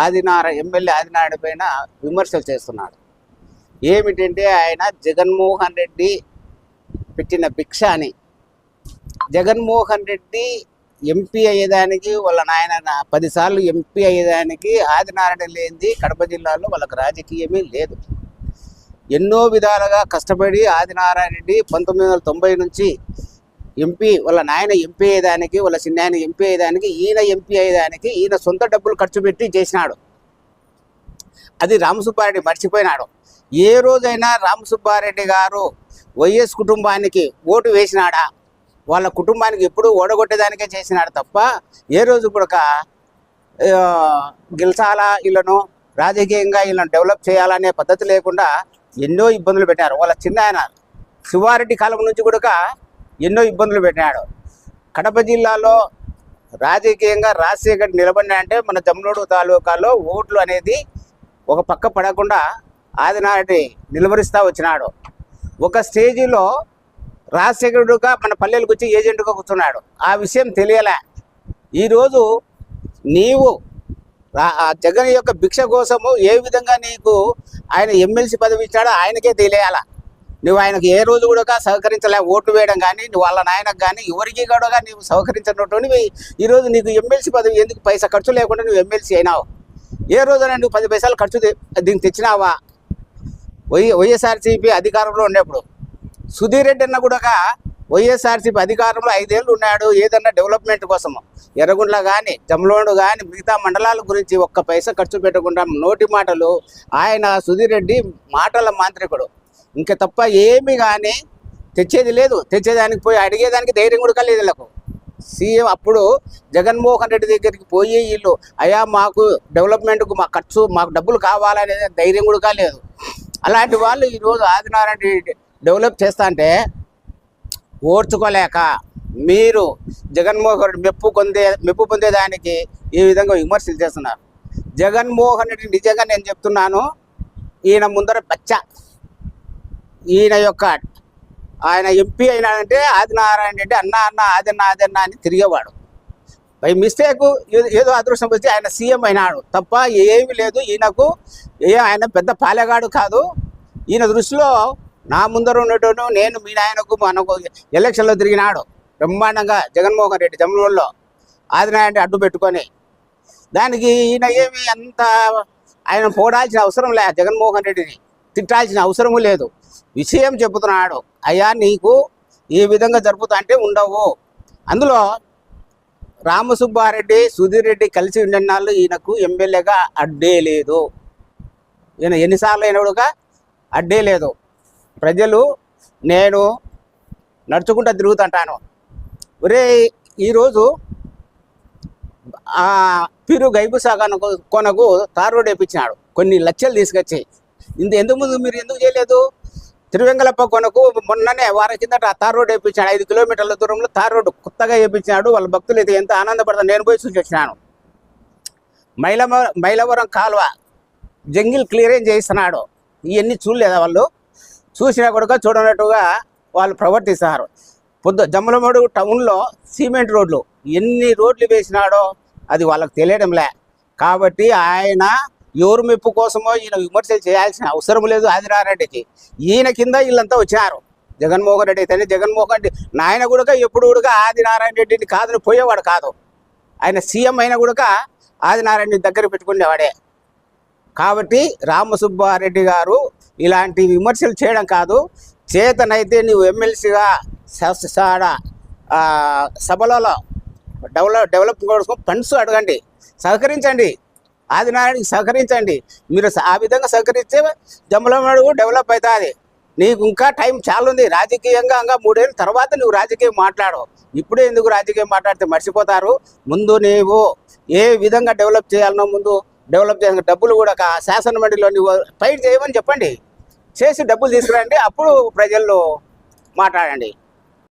ఆదినార MLA Adinarayana పైన విమర్శలు చేస్తున్నాడు. ఏమిటంటే ఆయన జగన్మోహన్ రెడ్డి పెట్టిన భిక్ష అని. జగన్మోహన్ రెడ్డి ఎంపీ అయ్యేదానికి వాళ్ళ నాయన పదిసార్లు ఎంపీ అయ్యేదానికి ఆదినారాయణ లేనిది కడప జిల్లాలో వాళ్ళకి రాజకీయమే లేదు. ఎన్నో విధాలుగా కష్టపడి ఆదినారాయణ రెడ్డి పంతొమ్మిది వందల తొంభై నుంచి ఎంపీ వాళ్ళ నాయన ఎంపీ అయ్యేదానికి వాళ్ళ చిన్నాయన ఎంపీ అయ్యేదానికి ఈయన ఎంపీ అయ్యేదానికి ఈయన సొంత డబ్బులు ఖర్చు పెట్టి చేసినాడు. అది రామసుబ్బారెడ్డి మర్చిపోయినాడు. ఏ రోజైనా రామసుబ్బారెడ్డి గారు వైఎస్ కుటుంబానికి ఓటు వేసినాడా? వాళ్ళ కుటుంబానికి ఎప్పుడు ఓడగొట్టేదానికే చేసినాడు తప్ప ఏ రోజు కూడా ఒక, గెలిచాలా వీళ్ళను రాజకీయంగా వీళ్ళను డెవలప్ చేయాలనే పద్ధతి లేకుండా ఎన్నో ఇబ్బందులు పెట్టారు. వాళ్ళ చిన్న ఆయన శివారెడ్డి కాలం నుంచి కూడా ఎన్నో ఇబ్బందులు పెట్టినాడు. కడప జిల్లాలో రాజకీయంగా రాజశేఖర్ నిలబడినా అంటే మన జమ్లోడు తాలూకాలో ఓట్లు అనేది ఒక పక్క పడకుండా ఆదినాటి నిలబరిస్తూ వచ్చినాడు. ఒక స్టేజీలో రాజశేఖరుడుగా మన పల్లెలకు వచ్చి ఏజెంట్గా కూర్చున్నాడు. ఆ విషయం తెలియలే. ఈరోజు నీవు ఆ జగన్ యొక్క భిక్ష కోసము ఏ విధంగా నీకు ఆయన ఎమ్మెల్సీ పదవి ఇచ్చాడో ఆయనకే తెలియాలా. నువ్వు ఆయనకు ఏ రోజు కూడా సహకరించలే ఓటు వేయడం కానీ నువ్వు వాళ్ళ నాయనకు కానీ ఎవరికి కూడా నువ్వు సహకరించినటువంటి ఈరోజు నీకు ఎమ్మెల్సీ పదవి ఎందుకు పైసా ఖర్చు లేకుండా నువ్వు ఎమ్మెల్సీ అయినావు? ఏ రోజున నువ్వు పది పైసలు ఖర్చు తె- దీనికి తెచ్చినావా? వై వైఎస్ఆర్సీపీ అధికారంలో ఉన్నప్పుడు. సుధీర్ రెడ్డి అన్న కూడా వైఎస్ఆర్సీపీ అధికారంలో ఐదేళ్ళు ఉన్నాడు ఏదన్నా డెవలప్మెంట్ కోసము. ఎర్రగుండ్ల కానీ జమలోడు కానీ మిగతా మండలాల గురించి ఒక్క పైసా ఖర్చు పెట్టకుండా నోటి మాటలు. ఆయన సుధీర్ రెడ్డి మాటల మాంత్రికుడు. ఇంకా తప్ప ఏమి కానీ తెచ్చేది లేదు. తెచ్చేదానికి పోయి అడిగేదానికి ధైర్యం కూడా లేదు వీళ్ళకు. సీఎం అప్పుడు జగన్మోహన్ రెడ్డి దగ్గరికి పోయి వీళ్ళు అయ్యా మాకు డెవలప్మెంట్కు మా ఖర్చు మాకు డబ్బులు కావాలనే ధైర్యం కూడా లేదు అలాంటి వాళ్ళు ఈరోజు ఆదినారాయణ రెడ్డి డెవలప్ చేస్తా అంటే ఓర్చుకోలేక మీరు జగన్మోహన్ రెడ్డి మెప్పు పొందే మెప్పు పొందేదానికి ఈ విధంగా విమర్శలు చేస్తున్నారు. జగన్మోహన్ రెడ్డి నిజంగా నేను చెప్తున్నాను ఈయన ముందర బచ్చ ఈయన యొక్క ఆయన ఎంపీ అయినాడంటే ఆదినారాయణ రెడ్డి అన్న అన్న ఆదిన్న ఆదిన్న అని తిరిగేవాడు. బై మిస్టేక్ ఏదో అదృష్టం వచ్చి ఆయన సీఎం అయినాడు. తప్ప ఏమీ లేదు. ఈయనకు ఏ ఆయన పెద్ద పాలెగాడు కాదు. ఈయన దృష్టిలో నా ముందర ఉన్నట్టు నేను మీ నాయనకు మనకు ఎలక్షన్లో తిరిగినాడు. బ్రహ్మాండంగా జగన్మోహన్ రెడ్డి జమ్మూరులో ఆదినారాయణ అడ్డు పెట్టుకొని. దానికి ఈయన ఏమి అంత ఆయన పోడాల్సిన అవసరం లే జగన్మోహన్ రెడ్డిని. తిట్టాల్సిన అవసరము లేదు. విషయం చెబుతున్నాడు. అయ్యా నీకు ఈ విధంగా జరుపుతా అంటే ఉండవు. అందులో రామసుబ్బారెడ్డి సుధీర్ రెడ్డి కలిసి ఉండన్నాళ్ళు ఈయనకు ఎమ్మెల్యేగా అడ్డే లేదు. ఈయన ఎన్నిసార్లు అయినడుగా అడ్డే లేదు. ప్రజలు నేను నడుచుకుంటూ తిరుగుతుంటాను. ఒరే ఈరోజు పీరు పిరు గైబు సాగాను కొనకు తార్ రోడ్ వేయించినాడు కొన్ని లక్షలు తీసుకొచ్చి ఇంత ఎందుకు ముందు మీరు ఎందుకు చేయలేదు? తిరువెంగలప్ప కొనకు మొన్ననే వారం కిందట తార్ రోడ్ వేయించాడు ఐదు కిలోమీటర్ల దూరంలో తార్ రోడ్డు కొత్తగా వేయించాడు వాళ్ళ భక్తులు అయితే ఎంత ఆనందపడతారు. నేను పోయి చూసి వచ్చినాను. మైలవరం కాలువ జంగిల్ క్లియరేం చేయిస్తున్నాడు. ఇవన్నీ చూడలేదా వాళ్ళు? చూసినా కూడా చూడనట్టుగా వాళ్ళు ప్రవర్తిస్తారు. పొద్దు జమ్మలమూడు టౌన్లో సిమెంట్ రోడ్లు ఎన్ని రోడ్లు వేసినాడో అది వాళ్ళకి తెలియడంలే. కాబట్టి ఆయన ఎవరు మెప్పు కోసమో ఈయన విమర్శలు చేయాల్సిన అవసరం లేదు ఆదినారెడ్డికి ఈయన కింద వీళ్ళంతా వచ్చారు. జగన్మోహన్ రెడ్డి అయితేనే జగన్మోహన్ రెడ్డి. నాయన కూడా ఎప్పుడు కూడా ఆదినారాయణ రెడ్డిని కాదని పోయేవాడు కాదు. ఆయన సీఎం అయినా కూడా ఆదినారాయణ దగ్గర పెట్టుకునేవాడే. కాబట్టి రామసుబ్బారెడ్డి గారు ఇలాంటి విమర్శలు చేయడం కాదు. చేతనైతే నువ్వు ఎమ్మెల్సీగా సభలలో డెవలప్ డెవలప్ కోసం ఫండ్స్ అడగండి. సహకరించండి. ఆదినారాయణకి సహకరించండి. మీరు ఆ విధంగా సహకరిస్తే జమ్మలమడుగు డెవలప్ అవుతుంది. నీకు ఇంకా టైం చాలా ఉంది రాజకీయంగా ఇంకా మూడేళ్ళ తర్వాత నువ్వు రాజకీయం మాట్లాడు ఇప్పుడే ఎందుకు రాజకీయం మాట్లాడితే మర్చిపోతారు. ముందు నీవు ఏ విధంగా డెవలప్ చేయాలనో ముందు డెవలప్ చేసిన డబ్బులు కూడా ఒక శాసన మండలిలో నువ్వు ఫైట్ చేయమని చెప్పండి. చేసి డబ్బులు తీసుకురండి. అప్పుడు ప్రజల్లో మాట్లాడండి.